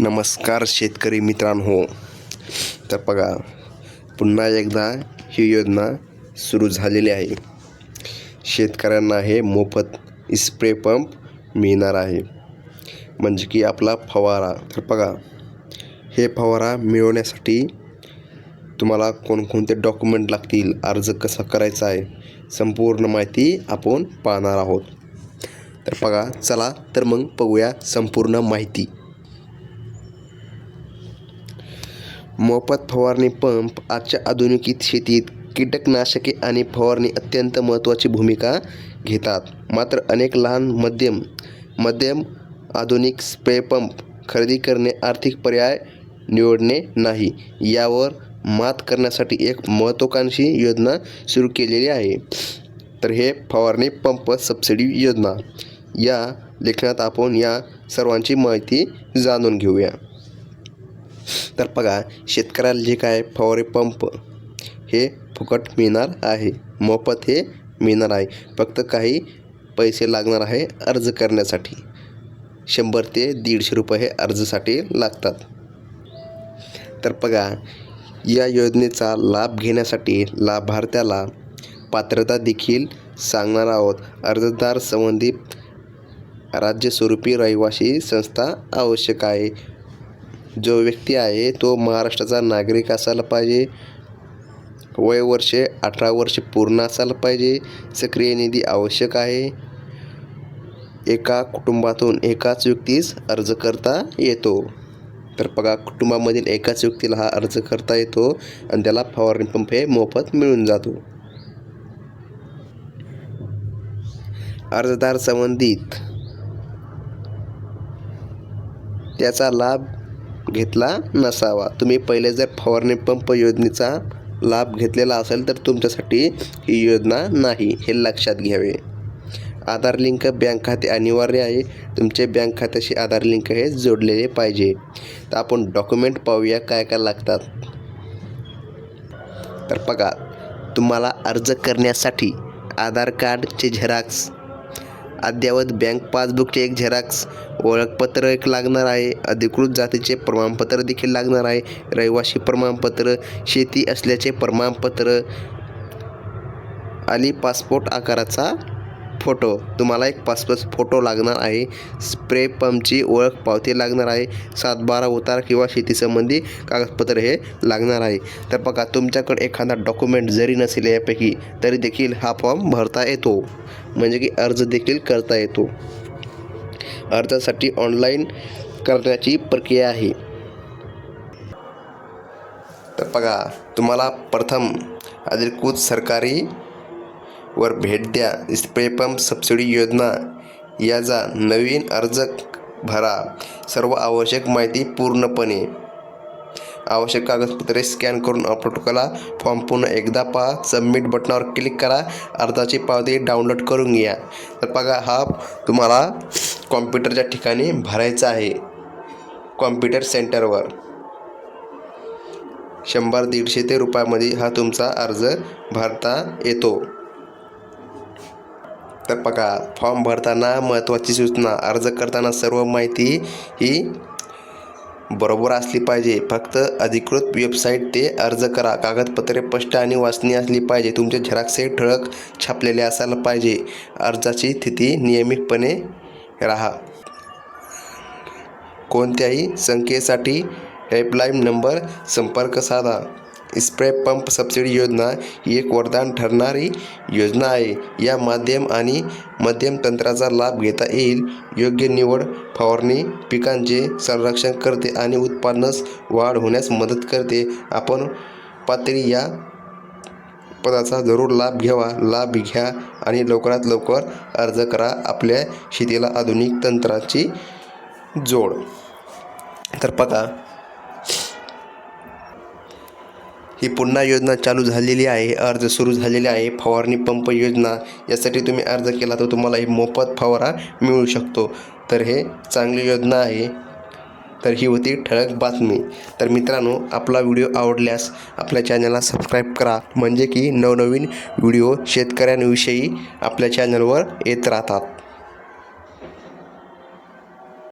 नमस्कार शेतकरी मित्रांनो. तर बघा पुन्हा एकदा ही योजना सुरू झालेली आहे. शेतकऱ्यांना हे मोफत स्प्रे पंप मिळणार आहे. म्हणजे की आपला फवारा. तर बघा हे फवारा मिळवण्यासाठी तुम्हाला कोणकोणते डॉक्युमेंट लागतील अर्ज कसा करायचा आहे संपूर्ण माहिती आपण पाहणार आहोत. तर बघा चला तर मग बघूया संपूर्ण माहिती. मोफत फवारणी पंप आजच्या आधुनिक शेतीत कीटकनाशके आणि फवारणी अत्यंत महत्त्वाची भूमिका घेतात. मात्र अनेक लहान मध्यम मध्यम आधुनिक स्प्रे पंप खरेदी करणे आर्थिक पर्याय निवडणे नाही. यावर मात करण्यासाठी एक महत्त्वाकांक्षी योजना सुरू केलेली आहे. तर हे फवारणी पंप सबसिडी योजना. या लेखनात आपण या सर्वांची माहिती जाणून घेऊया. तर बघा शेतकऱ्याला जे काय फवारे पंप हे फुकट मिळणार आहे. मोफत हे मिळणार आहे. फक्त काही पैसे लागणार आहे अर्ज करण्यासाठी. शंभर ते दीडशे रुपये हे अर्जासाठी लागतात. तर बघा या योजनेचा लाभ घेण्यासाठी लाभार्थ्याला पात्रता देखील सांगणार आहोत. अर्जदार संबंधित राज्यस्वरूपी रहिवासी संस्था आवश्यक आहे. जो व्यक्ती आहे तो महाराष्ट्राचा नागरिक असायला पाहिजे. वय वर्षे अठरा वर्षे पूर्ण असायला पाहिजे. सक्रिय निधी आवश्यक आहे. एका कुटुंबातून एकाच व्यक्तीस अर्ज करता येतो. तर बघा कुटुंबामधील एकाच व्यक्तीला हा अर्ज करता येतो आणि त्याला फवारणी पंप हे मोफत मिळून जातो. अर्जदार संबंधित त्याचा लाभ घेतला नसावा. तुम्ही पहिले जर फवारणी पंप योजनेचा लाभ घेतलेला असेल तर तुमच्यासाठी ही योजना नाही हे लक्षात घ्यावे. आधार लिंक बँक खाते अनिवार्य आहे. तुमचे बँक खात्याशी आधार लिंक हे जोडलेले पाहिजे. तर आपण डॉक्युमेंट पाहूया काय काय लागतात. तर बघा तुम्हाला अर्ज करण्यासाठी आधार कार्डचे झेरॉक्स अद्ययावत बँक पासबुकचे एक झेरॉक्स ओळखपत्र एक लागणार आहे. अधिकृत जातीचे प्रमाणपत्र देखील लागणार आहे. रहिवासी प्रमाणपत्र शेती असल्याचे प्रमाणपत्र आणि पासपोर्ट आकाराचा फोटो. तुम्हाला एक पासपोर्ट फोटो लागणार आहे. स्प्रे पंपची ओळख पावती लागणार आहे. सातबारा उतार किंवा शेतीसंबंधी कागदपत्र हे लागणार आहे. तर बघा तुमच्याकडे एखादा डॉक्युमेंट जरी नसेल यापैकी तरी देखील हा फॉर्म भरता येतो. म्हणजे की अर्ज देखील करता येतो. अर्जासाठी ऑनलाईन करण्याची प्रक्रिया आहे. तर बघा तुम्हाला प्रथम अधिकृत सरकारी वर भेट द्या. स्प्रे पंप सबसिडी योजना याचा नवीन अर्ज भरा. सर्व आवश्यक माहिती पूर्णपणे आवश्यक कागदपत्रे स्कॅन करून अपलोड करा. फॉर्म पुन्हा एकदा पहा. सबमिट बटनावर क्लिक करा. अर्जाची पावती डाउनलोड करून घ्या. तर बघा हा तुम्हाला कॉम्प्युटरच्या ठिकाणी भरायचा आहे. कॉम्प्युटर सेंटरवर. शंभर दीडशे ते रुपयामध्ये हा तुमचा अर्ज भरता येतो. तर बघा फॉर्म भरताना महत्त्वाची सूचना. अर्ज करताना सर्व माहिती ही बरोबर असली पाहिजे. फक्त अधिकृत वेबसाईट ते अर्ज करा. कागदपत्रे स्पष्ट आणि वाचनीय असली पाहिजे. तुमचे झेरॉक्सही ठळक छापलेले असायला पाहिजे. अर्जाची स्थिती नियमितपणे राहा. कोणत्याही संख्येसाठी हेल्पलाईन नंबर संपर्क साधा. स्प्रे पंप सबसिडी योजना ही एक वरदान ठरणारी योजना आहे. या माध्यम आणि मध्यम तंत्राचा लाभ घेता येईल. योग्य निवड फवारणी पिकांचे संरक्षण करते आणि उत्पादनास वाढ होण्यास मदत करते. आपण पातळी या पदाचा जरूर लाभ घ्यावा. लाभ घ्या आणि लवकरात लवकर अर्ज करा आपल्या शेतीला आधुनिक तंत्राची जोड. तर बघा ही पुन्हा योजना चालू झालेली आहे अर्ज सुरू झालेले आहे फवारणी पंप योजना यासाठी तुम्ही अर्ज केला तर तुम्हाला ही मोफत फवारा मिळू शकतो. तर हे चांगली योजना आहे. तर ही होती ठळक बातमी. तर मित्रांनो आपला व्हिडिओ आवडल्यास आपल्या चॅनलला सबस्क्राईब करा. म्हणजे की नवनवीन व्हिडिओ शेतकऱ्यांविषयी आपल्या चॅनलवर येत राहतात.